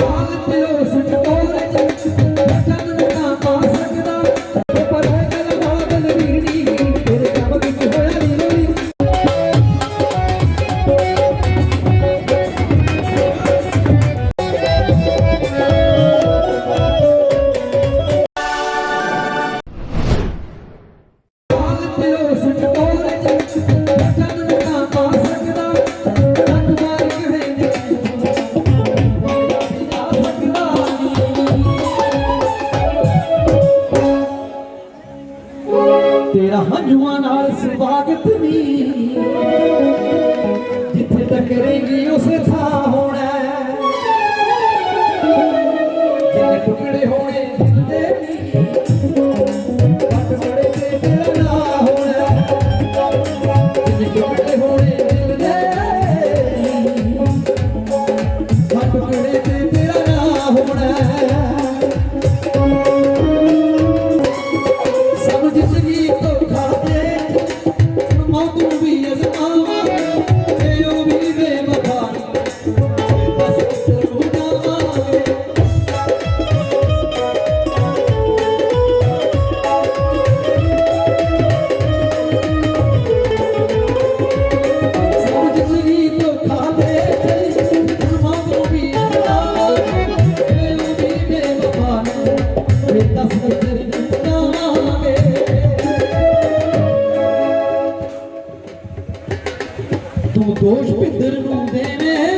Olha Deus, ਤੇਰਾ ਹੰਝੂਆਂ ਨਾਲ ਸਵਾਗਤ ਨਹੀਂ ਜਿੱਥੇ ਟਕਰੇਗੀ ਉਸੇ ਥਾਂ ਹੋਣਾ ਜਿੱਥੇ ਟੁਕੜੇ ਹੋਣੇ ਦਿੰਦੇ ਨਹੀਂ ਟੁਕੜੇ ਤੇ ਤੇਰਾ ਹੋਣਾ। ਜਿੱਥੇ ਟੁਕੜੇ ਤੂੰ ਦੋਸ਼ ਪਿੰਦਰ ਨੂੰ ਦੇਵੇਂ